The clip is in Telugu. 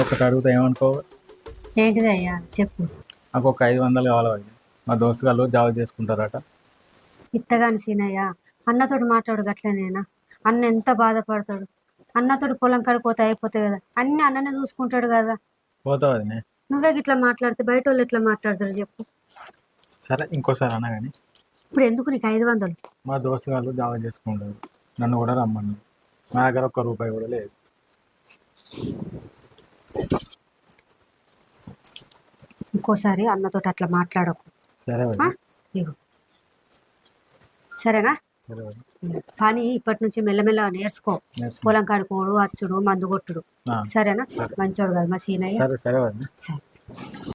ఒకటి అడుగుతా ఏమనుకో ఏంటిది అయ్యా? చెప్పు. నాకు ఒక ఐదు వందలు కావాలి వదిన. మా దోస్తు గారు జాబ్ చేసుకుంటారట. ఇత్తగాని సీనయ్య అన్నతోటి మాట్లాడు గట్లనేనా అన్న ఎంత బాధపడతాడు? అన్నతోటి పొలం కడిపోతే అయిపోతాయి కదా. అన్ని అన్ననే చూసుకుంటాడు కదా. పోతా వదినే నువ్వే గిట్లా మాట్లాడితే బయట వాళ్ళు ఎట్లా మాట్లాడతారు చెప్పు. సరే ఇంకోసారి అన్నా కానీ ఇప్పుడు ఎందుకు నీకు ఐదు వందలు? మా దోస్తు గారు జాబ్ చేసుకుంటారు. నన్ను కూడా రమ్మని. నా దగ్గర ఒక్క రూపాయి కూడా లేదు. ఇంకోసారి అన్నతోటి అట్లా మాట్లాడకు. సరేనా? కానీ ఇప్పటి నుంచి మెల్లమెల్ల నేర్చుకో. పొలం కాడుకోడు అచ్చుడు మందు కొట్టుడు. సరేనా? మంచోడు కదా మా సీనయ్య. సరే.